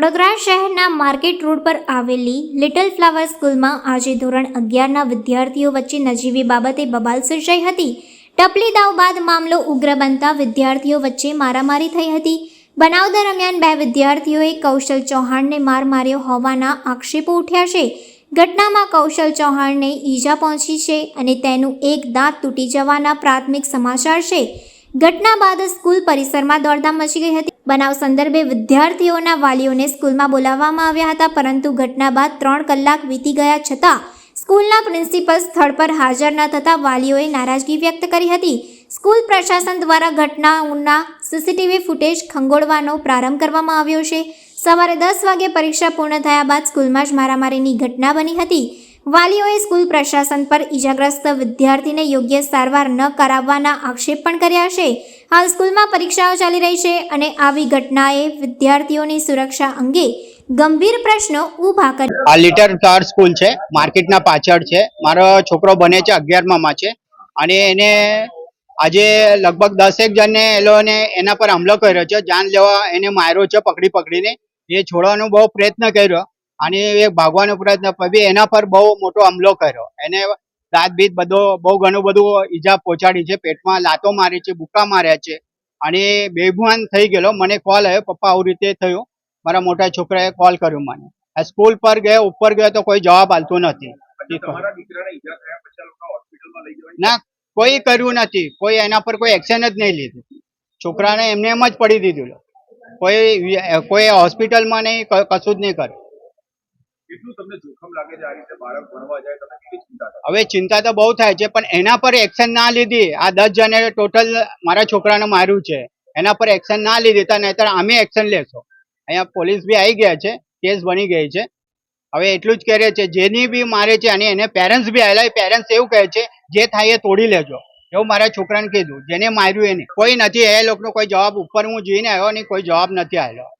વડોદરા શહેરના market road પર આવેલી લિટલ ફ્લાવર સ્કૂલમાં આજે ધોરણ અગિયારના વિદ્યાર્થીઓ વચ્ચે નજીવી બાબતે બબાલ સર્જાઈ હતી. ટપલી દાવ બાદ મામલો ઉગ્ર બનતા વિદ્યાર્થીઓ વચ્ચે મારામારી થઈ હતી. બનાવ દરમિયાન બે વિદ્યાર્થીઓએ કૌશલ ચૌહાણને માર માર્યો હોવાના આક્ષેપો ઉઠ્યા છે. ઘટનામાં કૌશલ ચૌહાણને ઈજા પહોંચી છે અને તેનું એક દાંત તૂટી જવાના પ્રાથમિક સમાચાર છે. ઘટના બાદ સ્કૂલ પરિસરમાં દોડધામ મચી ગઈ હતી. બનાવ સંદર્ભે વિદ્યાર્થીઓના વાલીઓને સ્કૂલમાં બોલાવવામાં આવ્યા હતા, પરંતુ ઘટના બાદ ત્રણ કલાક વીતી ગયા છતાં સ્કૂલના પ્રિન્સિપલ સ્થળ પર હાજર ન થતાં વાલીઓએ નારાજગી વ્યક્ત કરી હતી. સ્કૂલ પ્રશાસન દ્વારા ઘટનાઓના સીસીટીવી ફૂટેજ ખંગોળવાનો પ્રારંભ કરવામાં આવ્યો છે. સવારે દસ વાગે પરીક્ષા પૂર્ણ થયા બાદ સ્કૂલમાં જ મારામારીની ઘટના બની હતી. વાલીઓએ સ્કૂલ પ્રશાસન પર ઈજાગ્રસ્ત વિદ્યાર્થીને યોગ્ય સારવાર ન કરાવવાના આક્ષેપ પણ કર્યા છે. હાલ સ્કૂલમાં પરીક્ષાઓ ચાલી રહી છે અને આવી ઘટનાએ વિદ્યાર્થીઓની સુરક્ષા અંગે ગંભીર પ્રશ્નો ઊભા કર્યા. આ લિટર ટાર સ્કૂલ છે, માર્કેટના પાછળ છે. મારો છોકરો બને છે અગિયારમાં છે અને એને આજે લગભગ દસેક જણને એ લોકોને એના પર હુમલો કર્યો છે. જાન લેવા એને માર્યો છે પકડી પકડીને એ છોડવાનો બહુ પ્રયત્ન કર્યો. અને એ ભાગવાનો પ્રયત્ન પછી એના પર બહુ મોટો હમલો કર્યો. એને દાંત બીત બધો બહુ ઘણું બધું ઈજા પહોંચાડી છે. પેટમાં લાતો મારી છે બુકા માર્યા છે. અને બેભાન થઈ ગયેલો. મને કોલ આવ્યો પપ્પા આવું રીતે થયું. મારા મોટા છોકરાએ કોલ કર્યો મને. સ્કૂલ પર ગયો ઉપર ગયો તો કોઈ જવાબ આલતો નથી. ના કોઈ કર્યું નથી. કોઈ એના પર કોઈ એક્શન જ નહીં લીધું. છોકરાને એમને એમ જ પડી દીધું. કોઈ કોઈ હોસ્પિટલમાં નહીં કશું જ નહીં કર્યું. હવે ચિંતા તો બહુ થાય છે, પણ એના પર એક્શન ના લીધી. આ દસ જણે ટોટલ મારા છોકરાને માર્યું છે. એના પર એક્શન ના લીધી, તો નહીતર અમે એક્શન લેશો. અહીંયા પોલીસ બી આવી ગયા છે, કેસ બની ગઈ છે. હવે એટલું જ કહે છે, જેની બી મારે છે, અને એને પેરેન્ટ્સ બી આવેલા પેરેન્ટ્સ એવું કહે છે, જે થાય એ તોડી લેજો. એવું મારા છોકરાને કીધું, જેને માર્યું એને. કોઈ નથી, એ લોકોનો કોઈ જવાબ ઉપર હું જોઈને આવ્યો ને કોઈ જવાબ નથી આવ્યો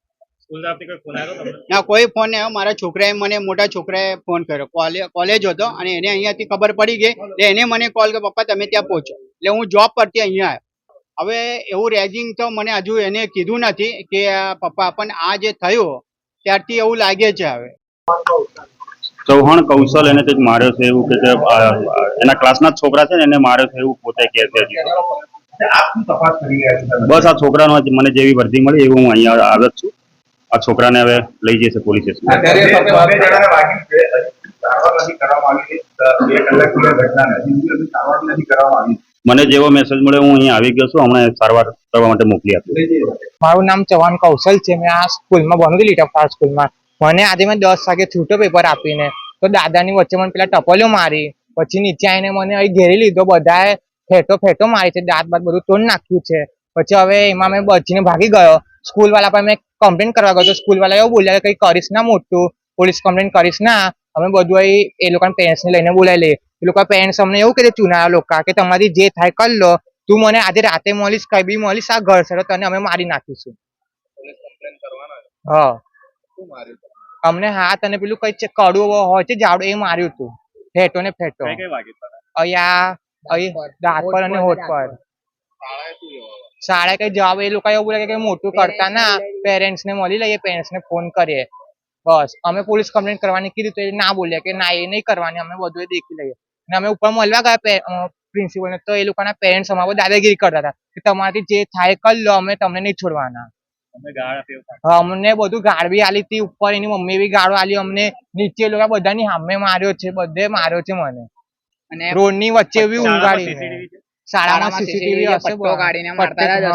ના કોઈ ફોન નહીં આવ્યો. મારા છોકરાએ મને મોટા છોકરાએ ફોન કર્યો. કોલે- કોલેજ હતો અને એને અહીંયાથી ખબર પડી ગઈ. એટલે એને મને કોલ કર્યો પપ્પા તમે ત્યાં પહોંચો. એટલે હું જોબ પરથી અહીંયા આવ્યો. હવે એવું રેગિંગ તો મને હજુ એને કીધું નથી કે આ પપ્પા પણ આ જે થયું ત્યારથી એવું લાગે છે હવે. ચૌહાણ કૌશલ એને કંઈક માર્યો છે એવું કે એના ક્લાસના જ છોકરા છે ને એને માર્યો છે એવું પોતે કહે છે બસ આ છોકરાનો જ મને જેવી વર્ધી મળી એવું હું અહીંયા આવ્યો છું. આ છોકરાને હવે લઈ જશે પોલીસ સ્ટેશન અત્યારે તમને બે જણાને વાગ્યું છે. સારવાર નથી કરવામાં આવી બે કલાક થયા ઘટનાને હજી સુધી હજી સારવાર નથી કરવામાં મને જેવો મેસેજ મળ્યો હું અહીંયા આવી ગયો છું. હમણાં સારવાર કરવા માટે મોકલી આપી. મારું નામ ચૌહાણ કૌશલ છે. મેં આ સ્કૂલમાં ભણું લીટા ફાર સ્કૂલમાં. મને આજે મેં દસ વાગે છૂટો પેપર આપીને તો દાદાની વચ્ચે મને પેલા ટપલ્યો મારી. પછી નીચે આવીને મને અહીં ઘેરી લીધો. બધાએ ફેટો ફેટો મારી છે. દાંત બાત બધું તોડ નાખ્યું છે. પછી હવે એમાં મેં બચીને ભાગી ગયો. સ્કૂલ વાળા પર મેં કમ્પ્લેન કરવા ગયો તો સ્કૂલ વાળા એવું બોલ્યા કઈ કરીશ ના મોટું. પોલીસ કમ્પ્લેન કરીશ ના. અમે બધું એ લોકોના પેરેન્ટ્સને લઈને બોલાવી લઈએ એ લોકો પેરેન્ટ્સ અમને એવું કીધું ચુનારા લોકો કે તમારી જે થાય કરી લો. તું મને આજે રાતે મળીશ કઈ બી મળીશ આ ઘર છે તને અમે મારી નાખીશું. હા. અમને હાથ અને પેલું કઈ છે કડું હોય છે જાડું એ માર્યું હતું ફેટો ને ફેટો. અહીંયા અહીં દાંત પર. અને હોઠ પર. શાળા કઈ જવાબ એ લોકો એવું બોલે કે મોટું કરતા ના પેરેન્ટ્સ ને મળી લઈએ પેરેન્ટ્સ ને ફોન કરીએ. બસ અમે પોલીસ કમ્પ્લેન કરવાની કીધું તો એ ના બોલ્યા કે ના એ નહીં કરવાની અમે બધું એ દેખી લઈએ. અને અમે ઉપર મળવા ગયા પ્રિન્સિપલ ને તો એ લોકોના પેરેન્ટ્સ અમારે દાદાગીરી કરતા હતા કે તમારાથી જે થાય કરી લો અમે તમને નહીં છોડવાના. અમને બધું ગાળ બી આલી હતી ઉપર એની મમ્મી બી ગાળો આલી અમને નીચે એ લોકો બધાની સામે માર્યો છે બધે માર્યો છે મને. અને રોડની વચ્ચે બી ઊંઘાડી શાળામાં સીસીટીવી હશે પટ્ટો કાઢીને મારતા.